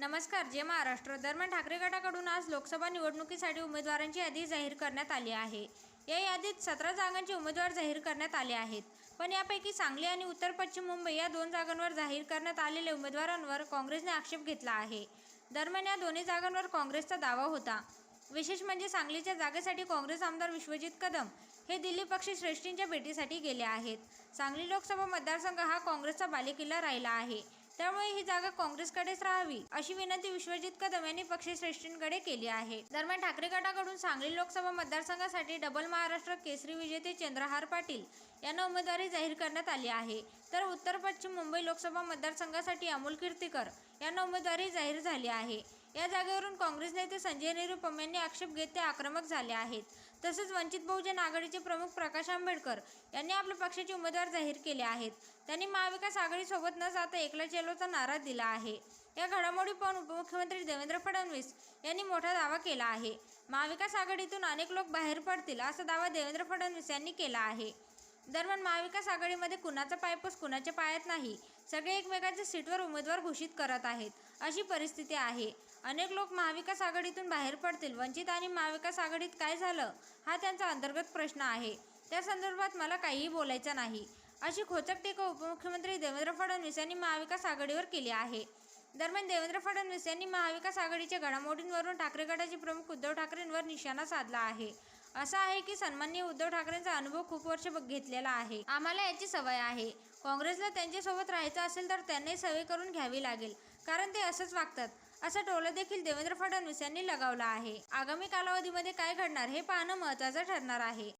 नमस्कार जय महाराष्ट्र दरम्यान ठाकरे गटाकडून आज लोकसभा निवडणुकीसाठी उमेदवारांची यादी जाहीर करण्यात आली आहे. या यादीत सतरा जागांचे उमेदवार जाहीर करण्यात आले आहेत. पण यापैकी सांगली आणि उत्तर पश्चिम मुंबई या दोन जागांवर जाहीर करण्यात आलेल्या उमेदवारांवर काँग्रेसने आक्षेप घेतला आहे. दरम्यान या दोन्ही जागांवर काँग्रेसचा दावा होता. विशेष म्हणजे सांगलीच्या जागेसाठी काँग्रेस आमदार विश्वजित कदम हे दिल्ली पक्षश्रेष्ठींच्या भेटीसाठी गेले आहेत. सांगली लोकसभा मतदारसंघ हा काँग्रेसचा बालेकिल्ला राहिला आहे. त्यामुळे ही जागा काँग्रेसकडेच राहावी अशी विनंती विश्वजित कदम यांनी पक्षश्रेष्ठींकडे केली आहे. दरम्यान ठाकरे गटाकडून सांगली लोकसभा मतदारसंघासाठी डबल महाराष्ट्र केसरी विजेते चंद्रहार पाटील यांना उमेदवारी जाहीर करण्यात आली आहे. तर उत्तर पश्चिम मुंबई लोकसभा मतदारसंघासाठी अमोल कीर्तीकर यांना उमेदवारी जाहीर झाली आहे. या जागेवरून काँग्रेस नेते संजय निरुपम यांनी आक्षेप घेत ते आक्रमक झाले आहेत. तसेच वंचित बहुजन आघाडीचे प्रमुख प्रकाश आंबेडकर यांनी आपल्या पक्षाचे उमेदवार जाहीर केले आहेत. त्यांनी महाविकास आघाडीसोबत न जाता एकला चेलोचा नारा दिला आहे. या घडामोडी पाहून उपमुख्यमंत्री देवेंद्र फडणवीस यांनी मोठा दावा केला आहे. महाविकास आघाडीतून अनेक लोक बाहेर पडतील असा दावा देवेंद्र फडणवीस यांनी केला आहे. दरम्यान महाविकास आघाडीमध्ये कुणाचा पायपूस कुणाच्या पायात नाही सगळे एकमेकांच्या सीटवर उमेदवार घोषित करत आहेत अशी परिस्थिती आहे. अनेक लोक महाविकास आघाडीतून बाहेर पडतील वंचित आणि महाविकास आघाडीत काय झालं हा त्यांचा अंतर्गत प्रश्न आहे. त्या संदर्भात मला काहीही बोलायचं नाही अशी खोचक टीका उपमुख्यमंत्री देवेंद्र फडणवीस यांनी महाविकास आघाडीवर केली आहे. दरम्यान देवेंद्र फडणवीस यांनी महाविकास आघाडीच्या घडामोडींवरून ठाकरे गटाचे प्रमुख उद्धव ठाकरेंवर निशाणा साधला आहे. असं आहे की सन्मान्य उद्धव ठाकरेंचा अनुभव खूप वर्ष बघ- घेतलेला आहे. आम्हाला याची सवय आहे. काँग्रेसला त्यांच्यासोबत राहायचं असेल तर त्यांनाही सवय करून घ्यावी लागेल कारण ते असंच वागतात. असा टोला देखील देवेंद्र फडणवीस यांनी लगावला आहे. आगामी कालावधीमध्ये काय घडणार हे पाहणं महत्त्वाचं ठरणार आहे.